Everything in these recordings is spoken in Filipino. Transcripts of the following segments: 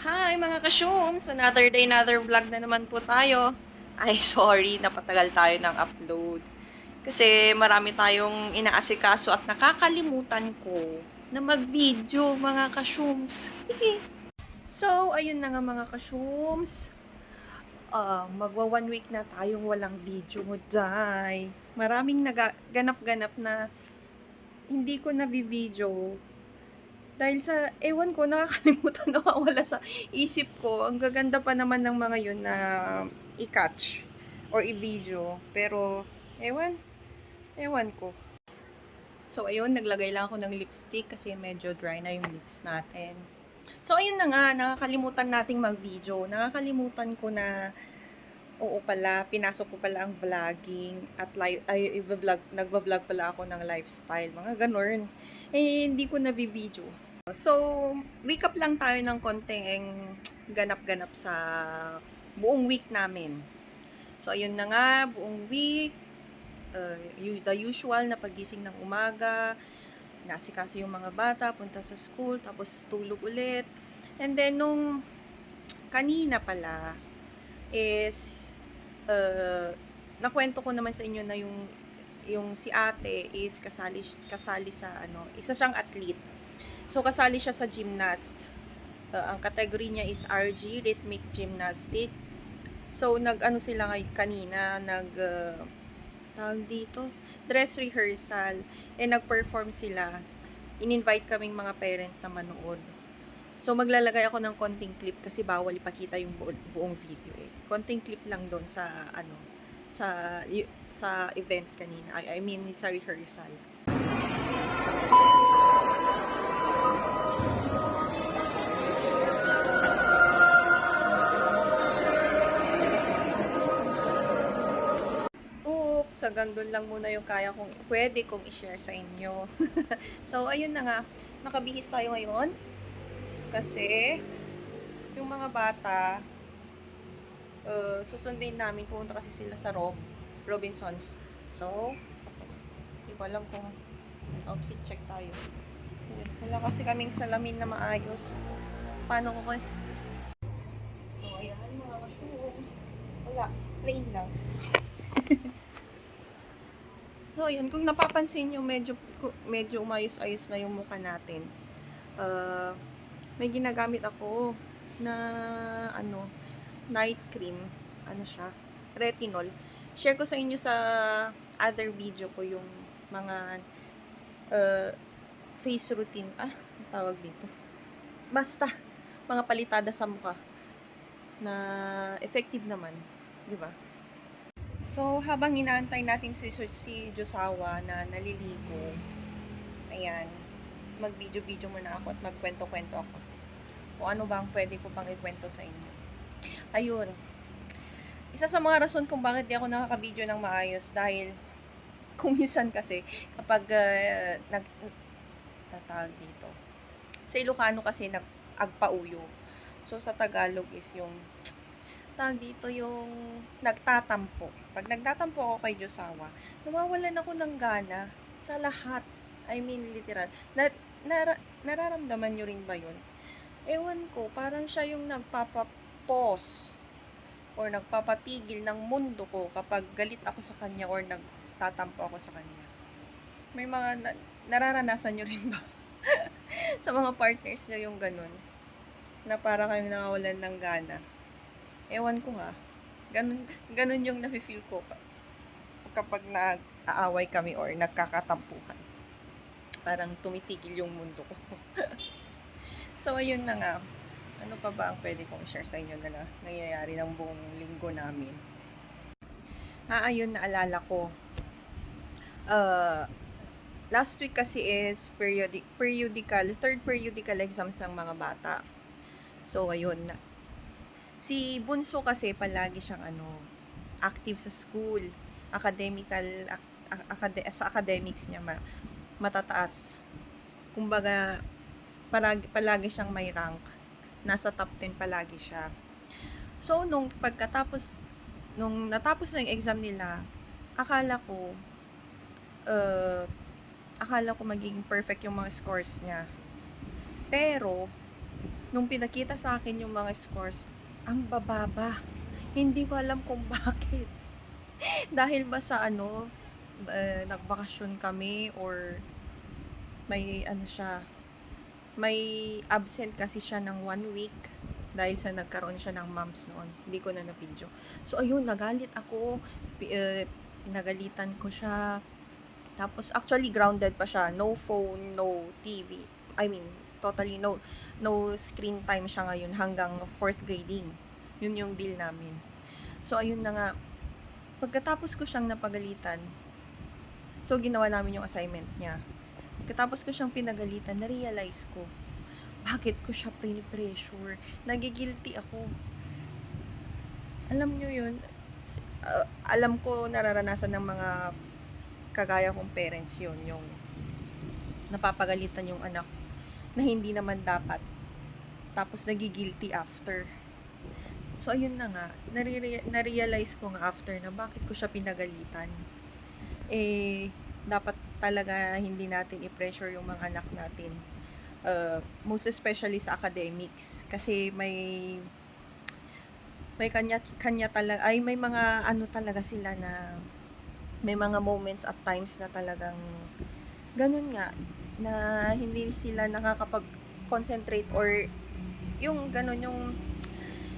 Hi mga ka-shooms! Another day, another vlog na naman po tayo. Ay, sorry, napatagal tayo ng upload. Kasi marami tayong inaasikaso at nakakalimutan ko na mag-video mga ka-shooms. so, ayun na nga mga ka-shooms. Ah, magwa one week na tayong walang video mo, Jai. Maraming naganap-ganap na hindi ko na video dahil sa, ewan ko, nakakalimutan na wala sa isip ko. Ang gaganda pa naman ng mga yun na i-catch or i-video. Pero, ewan, ewan ko. So, ayun, naglagay lang ako ng lipstick kasi medyo dry na yung lips natin. So, ayun na nga, nakakalimutan nating mag-video. Nakakalimutan ko na, oo pala, pinasok ko pala ang vlogging at live, ay, i-vlog, nagva-vlog pala ako ng lifestyle, mga ganun. Eh, hindi ko na-video. So, recap lang tayo ng konting ganap-ganap sa buong week namin. So, ayun na nga, buong week, uh, the usual na pagising ng umaga, nasikaso yung mga bata, punta sa school, tapos tulog ulit. And then, nung kanina pala, is, uh, nakwento ko naman sa inyo na yung yung si ate is kasali kasali sa ano, isa siyang athlete. So, kasali siya sa gymnast. Uh, ang category niya is RG, Rhythmic Gymnastic. So, nag-ano sila ngay kanina, nag, uh, tawag dito, dress rehearsal. Eh, nag-perform sila. In-invite kaming mga parent na manood. So, maglalagay ako ng konting clip kasi bawal ipakita yung bu- buong video eh. Konting clip lang doon sa, ano, sa, sa event kanina. I, I mean, sa rehearsal. Hanggang doon lang muna yung kaya kong, pwede kong i-share sa inyo. so, ayun na nga, nakabihis tayo ngayon. Kasi, yung mga bata, uh, susundin namin, pumunta kasi sila sa Rob, Robinsons. So, hindi ko alam kung outfit check tayo. Wala kasi kaming salamin na maayos. Paano ko. So, ayan mga ka-shoes. Wala, plain lang. So, yun. Kung napapansin nyo, medyo, medyo umayos-ayos na yung mukha natin. Uh, may ginagamit ako na, ano, night cream. Ano siya? Retinol. Share ko sa inyo sa other video ko yung mga uh, face routine. Ah, tawag dito. Basta, mga palitada sa mukha na effective naman. Di ba? So, habang inaantay natin si, si Josawa na naliligo, ayan, mag-video-video muna ako at magkwento-kwento ako. O ano ba ang pwede ko pang ikwento sa inyo. Ayun. Isa sa mga rason kung bakit di ako nakaka-video ng maayos dahil kung minsan kasi kapag uh, nag tatawag dito. Sa Ilocano kasi nag-agpauyo. So sa Tagalog is yung tawag dito yung nagtatampo. Pag nagtatampo ako kay Josawa, nawawalan ako ng gana sa lahat. I mean, literal. Na, nara, nararamdaman nyo rin ba yun? Ewan ko, parang siya yung nagpapapos or nagpapatigil ng mundo ko kapag galit ako sa kanya or nagtatampo ako sa kanya. May mga na, nararanasan nyo rin ba? sa mga partners nyo yung ganun. Na para kayong nawawalan ng gana. Ewan ko ha. Ganun, ganun yung nafe-feel ko kapag nag-aaway kami or nagkakatampuhan. Parang tumitigil yung mundo ko. so, ayun na nga. Ano pa ba ang pwede kong share sa inyo na, na nangyayari ng buong linggo namin? Ah, ayun, naalala ko. Uh, last week kasi is periodic, periodical, third periodical exams ng mga bata. So, ayun, si Bunso kasi palagi siyang ano, active sa school, academical, acad sa academics niya ma, matataas. Kumbaga, palagi, palagi siyang may rank. Nasa top 10 palagi siya. So, nung pagkatapos, nung natapos na yung exam nila, akala ko, uh, akala ko magiging perfect yung mga scores niya. Pero, nung pinakita sa akin yung mga scores, ang bababa. Hindi ko alam kung bakit. Dahil ba sa ano, uh, nagbakasyon kami or may ano siya, may absent kasi siya ng one week dahil sa nagkaroon siya ng mumps noon. Hindi ko na na-video. So, ayun, nagalit ako. Uh, pinagalitan ko siya. Tapos, actually, grounded pa siya. No phone, no TV. I mean, totally no no screen time siya ngayon hanggang fourth grading. Yun yung deal namin. So, ayun na nga. Pagkatapos ko siyang napagalitan, so, ginawa namin yung assignment niya. Pagkatapos ko siyang pinagalitan, na-realize ko, bakit ko siya pressure Nagigilty ako. Alam nyo yun, uh, alam ko nararanasan ng mga kagaya kong parents yun, yung napapagalitan yung anak na hindi naman dapat. Tapos nagigilty after. So, ayun na nga, nare- na-realize ko nga after na bakit ko siya pinagalitan. Eh, dapat talaga hindi natin i-pressure yung mga anak natin. Uh, most especially sa academics. Kasi may may kanya kanya talaga ay may mga ano talaga sila na may mga moments at times na talagang ganun nga na hindi sila nakakapag-concentrate or yung ganun yung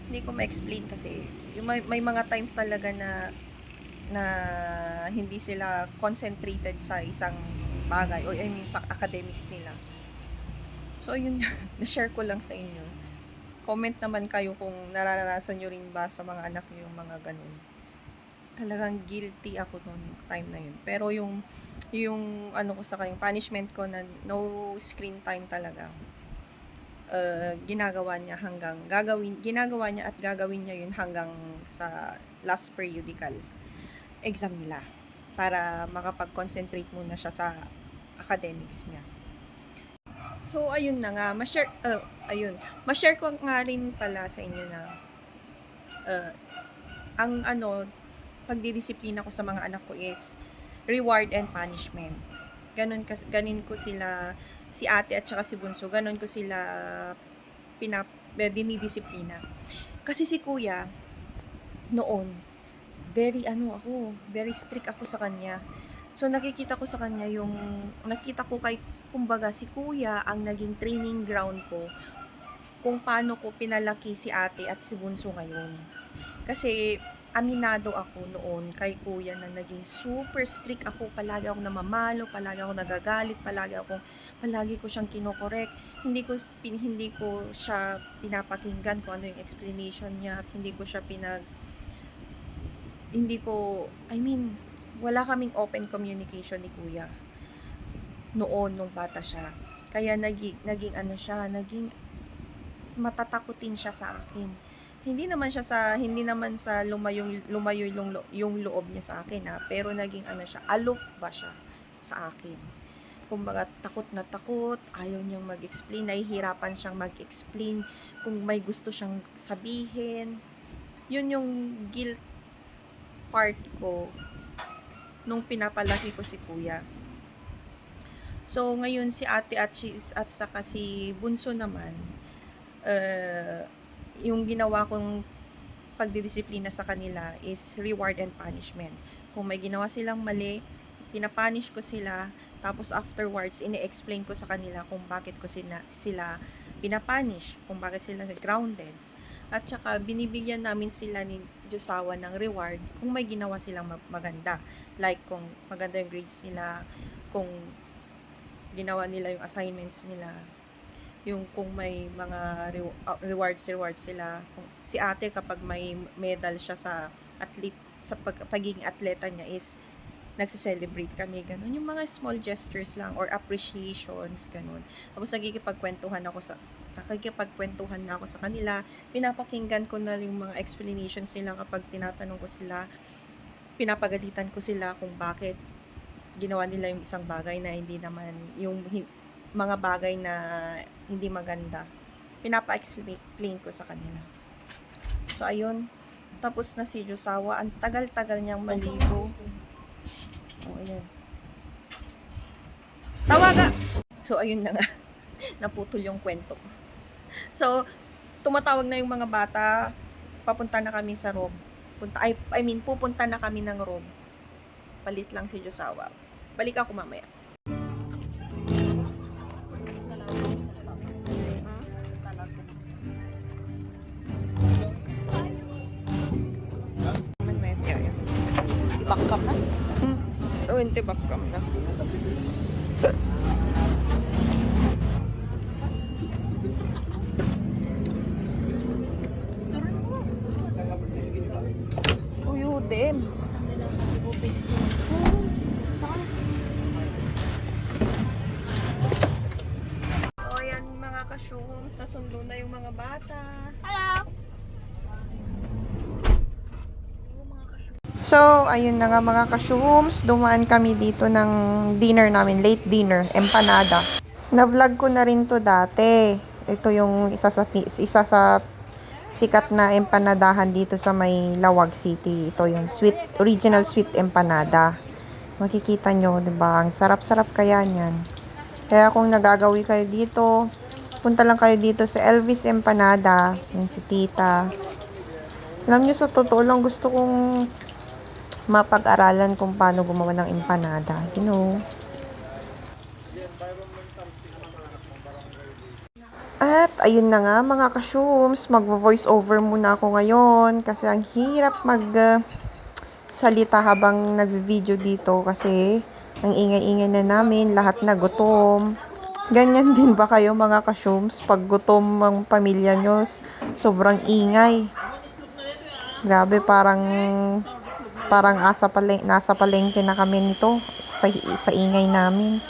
hindi ko ma-explain kasi yung may, may mga times talaga na na hindi sila concentrated sa isang bagay or I mean sa academics nila. So yun na-share ko lang sa inyo. Comment naman kayo kung nararanasan nyo rin ba sa mga anak nyo yung mga ganun. Talagang guilty ako noon time na yun. Pero yung yung ano ko sa kanyang punishment ko na no screen time talaga. Uh, ginagawa niya hanggang gagawin ginagawa niya at gagawin niya yun hanggang sa last periodical exam nila para makapag-concentrate muna siya sa academics niya. So, ayun na nga. Ma-share, uh, ayun. Ma-share ko nga rin pala sa inyo na uh, ang ano, pagdidisiplina ko sa mga anak ko is reward and punishment. Ganun, kas, ganin ko sila, si ate at saka si bunso, ganun ko sila pinap, eh, dinidisiplina. Kasi si kuya, noon, very ano ako, very strict ako sa kanya. So nakikita ko sa kanya yung nakita ko kay kumbaga si kuya ang naging training ground ko kung paano ko pinalaki si ate at si bunso ngayon. Kasi aminado ako noon kay kuya na naging super strict ako. Palagi ako namamalo, palagi ako nagagalit, palagi ako palagi ko siyang kinokorek. Hindi ko pin, hindi ko siya pinapakinggan kung ano yung explanation niya hindi ko siya pinag hindi ko I mean wala kaming open communication ni kuya noon nung bata siya. Kaya naging, naging ano siya, naging matatakutin siya sa akin. Hindi naman siya sa hindi naman sa lumayo lumayo yung, yung loob niya sa akin ha, pero naging ano siya, aloof ba siya sa akin. Kumbaga takot na takot, ayaw niyang mag-explain, nahihirapan siyang mag-explain kung may gusto siyang sabihin. Yun yung guilt part ko nung pinapalaki ko si kuya. So, ngayon si ate at, si, at saka si bunso naman, uh, yung ginawa kong pagdidisiplina sa kanila is reward and punishment. Kung may ginawa silang mali, pinapanish ko sila, tapos afterwards, ini-explain ko sa kanila kung bakit ko sila, sila pinapanish, kung bakit sila grounded. At saka, binibigyan namin sila ni Josawa ng reward kung may ginawa silang mag- maganda. Like, kung maganda yung grades nila, kung ginawa nila yung assignments nila, yung kung may mga re- uh, rewards rewards sila. Kung si ate kapag may medal siya sa athlete sa pag, pagiging atleta niya is nagse-celebrate kami ganun. Yung mga small gestures lang or appreciations ganun. Tapos nagkikipagkwentuhan ako sa nakikipagkwentuhan na ako sa kanila. Pinapakinggan ko na yung mga explanations nila kapag tinatanong ko sila. Pinapagalitan ko sila kung bakit ginawa nila yung isang bagay na hindi naman yung mga bagay na hindi maganda. Pinapa-explain ko sa kanila. So, ayun. Tapos na si Josawa. Ang tagal-tagal niyang maligo. Oh, ayun. Tawaga! So, ayun na nga. Naputol yung kwento ko. So, tumatawag na yung mga bata. Papunta na kami sa room. Punta, I, I mean, pupunta na kami ng room. Palit lang si Josawa. Balik ako mamaya. Oh, hindi So, ayun na nga mga ka-shooms, dumaan kami dito ng dinner namin, late dinner, empanada. Na-vlog ko na rin to dati. Ito yung isa sa, isa sa sikat na empanadahan dito sa may Lawag City. Ito yung sweet, original sweet empanada. Makikita nyo, ba? Ang sarap-sarap kaya niyan. Kaya kung nagagawi kayo dito, punta lang kayo dito sa Elvis Empanada. Yan si tita. Alam nyo, sa totoo lang gusto kong mapag-aralan kung paano gumawa ng empanada. You know. At ayun na nga mga ka-shooms, mag-voice over muna ako ngayon kasi ang hirap mag salita habang nag-video dito kasi ang ingay-ingay na namin, lahat na gutom. Ganyan din ba kayo mga ka-shooms pag gutom ang pamilya nyo, sobrang ingay. Grabe, parang parang asa paleng, nasa palengke na kami nito sa, sa ingay namin.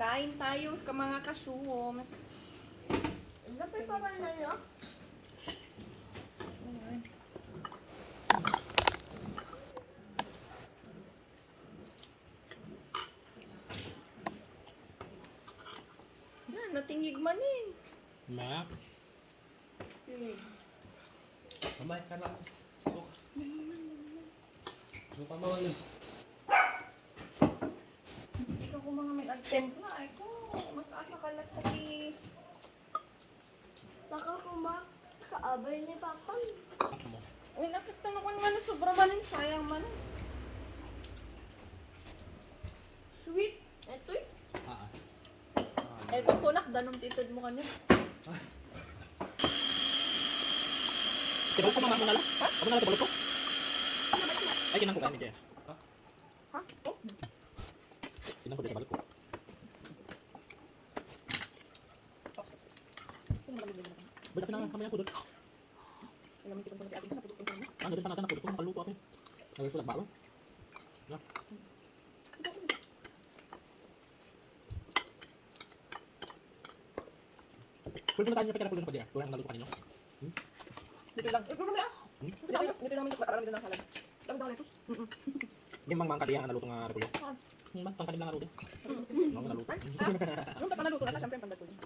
Kain tayo ka mga kasyums. Lapit pa ba na yun? Yan, natingig manin. Ma. Kamay ka lang. Suk. Suka mo ano. Ito ko mga may agtempla. Ay ko, mas asa kalat taki. Baka kuma kaabay ni Papa. Uy, nakita na ko naman sobra manin. Sayang man. Sweet. Ito eh. Ah. Ito ko nak, danom titid mo kanina. Tibalik ko mama mo na lang. Ha? Ako na lang tibalik ko. Ay, kinang ko ba? Hindi. Ha? Ha? Oh? Kinang ko tibalik ko. Ba't na kami ako doon? Na na. Ano din pa natin ako doon? Makaluto ako. Nagay ko lang balo. Ya. Pwede mo tayo niya pa kaya pa diya. Tuwa ang naluto kanino. Dito lang. Eh, problema ah. Dito lang. Dito lang. Parang dito lang halag. Lang daw nito. Mm. Hindi mang mang kadiya ang naluto nga repolyo. Ah. Hmm, man, pangkadim lang. Ano nga naluto? Ano pa naluto na? Siyempre, pandat ko din.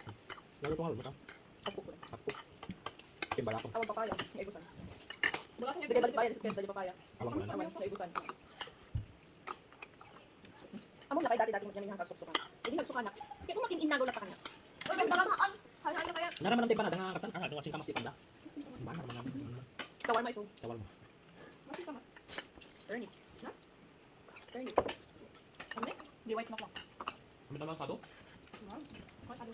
Naluto nga rude. Ako ko. Hapko. Timbala ko. Awang papaya. Naigusan. Bigay balik pa yan. Kaya dali papaya. Awang na. Awang naigusan. Amo na kay dati dati mo niya hanggang suksukan. Hindi nagsukan na. Kaya kung makin inagaw na pa kanya. Uy, may balamaan. Halaan na kaya. Naraman ng tipa na nga kasan. Ah, dunga sing kamas tipanda. Mana naman naman. Kawal mo ito. Tawal mo. Masih kamas. Turn it. Na? Turn it. Ano next? Di white mo ko. Kami naman sado. Ano?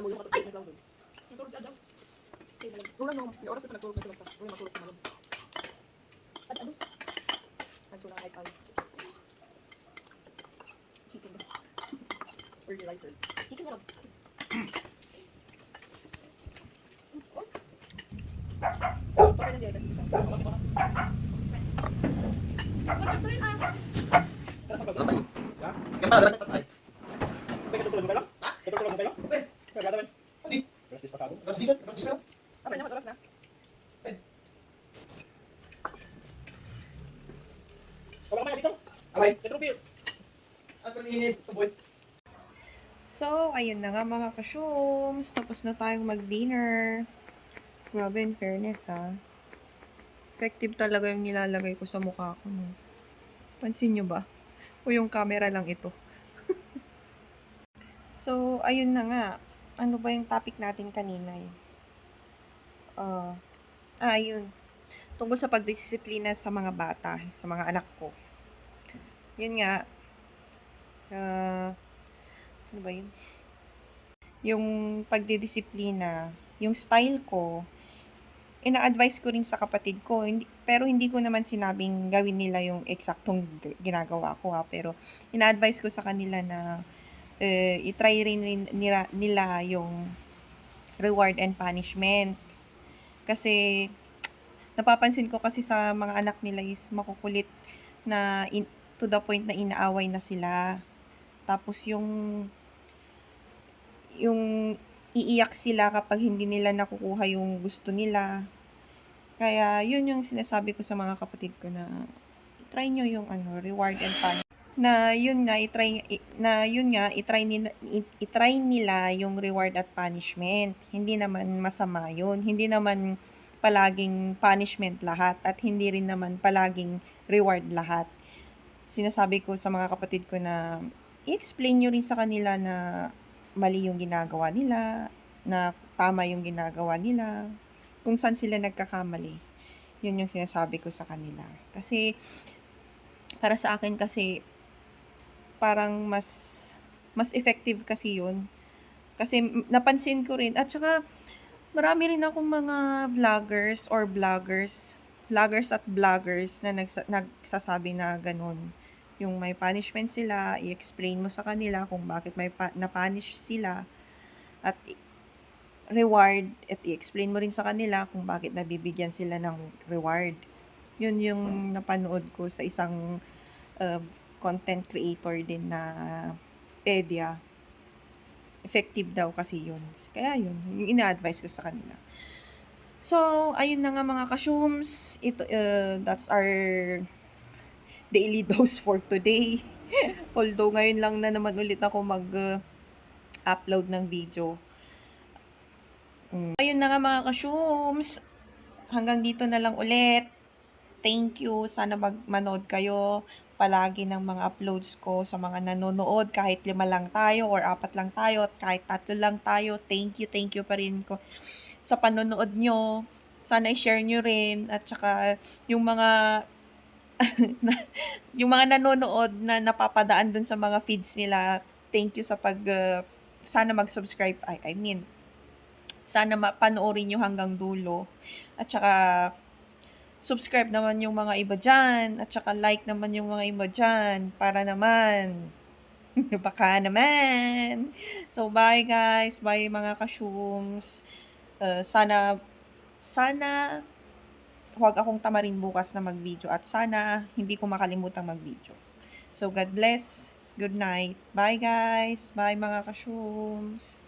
Amo yung katulog na doon. Natulog ka daw. Okay, balik. Tulog mo. Yung oras ko nagtulog na tulog. Uy, matulog ka malog. At ano? Nagsulang ay tayo. Chicken ba? Early riser. Chicken na lang. Oh. Okay na di ay isa. Ito yun ah. Gimana dapat tatay? Pwede tutulog mo ba lang? Ha? Tutulog mo ba lang? Pwede. Pwede dapat. Hindi. Terus dispasado. Terus disan. Terus disan. Apa na oras na? Wala ka dito. Alay, Petro beer. at ang init, boy. So, ayun na nga mga ka-shooms. Tapos na tayong mag-dinner. Grabe, in fairness ha. Effective talaga yung nilalagay ko sa mukha ko. No? Pansin nyo ba? O yung camera lang ito. so, ayun na nga. Ano ba yung topic natin kanina eh? Uh, ah, ayun. Tungkol sa pagdisiplina sa mga bata, sa mga anak ko. Yun nga. Uh, ano ba yun? Yung pagdidisiplina, yung style ko, ina-advise ko rin sa kapatid ko. Hindi, pero hindi ko naman sinabing gawin nila yung eksaktong ginagawa ko ha. Pero ina-advise ko sa kanila na eh, itry rin, rin nila, nila yung reward and punishment. Kasi napapansin ko kasi sa mga anak nila is makukulit na in, to the point na inaaway na sila. Tapos yung yung iiyak sila kapag hindi nila nakukuha yung gusto nila. Kaya, yun yung sinasabi ko sa mga kapatid ko na try nyo yung ano, reward and punishment. Na yun nga, itry, na yun nga, itry nila, itry nila yung reward at punishment. Hindi naman masama yun. Hindi naman palaging punishment lahat at hindi rin naman palaging reward lahat. Sinasabi ko sa mga kapatid ko na i-explain nyo rin sa kanila na mali yung ginagawa nila, na tama yung ginagawa nila, kung saan sila nagkakamali. Yun yung sinasabi ko sa kanila. Kasi, para sa akin kasi, parang mas, mas effective kasi yun. Kasi napansin ko rin, at saka, marami rin akong mga vloggers or bloggers, vloggers at bloggers na nagsa- nagsasabi na ganun yung may punishment sila, i-explain mo sa kanila kung bakit may pa- na-punish sila at reward at i-explain mo rin sa kanila kung bakit nabibigyan sila ng reward. Yun yung napanood ko sa isang uh, content creator din na pedia. Effective daw kasi yun. Kaya yun, yung ina-advise ko sa kanila. So, ayun na nga mga kashoms. Ito, uh, that's our daily dose for today. Although ngayon lang na naman ulit ako mag-upload ng video. Mm. Ayun na nga mga ka-shooms. Hanggang dito na lang ulit. Thank you. Sana magmanood kayo palagi ng mga uploads ko sa mga nanonood. Kahit lima lang tayo or apat lang tayo at kahit tatlo lang tayo. Thank you, thank you pa rin ko sa panonood nyo. Sana i-share nyo rin. At saka yung mga yung mga nanonood na napapadaan dun sa mga feeds nila, thank you sa pag, uh, sana mag-subscribe, I, I mean, sana mapanoorin nyo hanggang dulo. At saka, subscribe naman yung mga iba dyan. At saka, like naman yung mga iba dyan. Para naman, baka naman. So, bye guys. Bye mga kashoons. Uh, sana, sana, huwag akong tamarin bukas na mag-video at sana hindi ko makalimutang mag-video. So, God bless. Good night. Bye guys. Bye mga kasyums.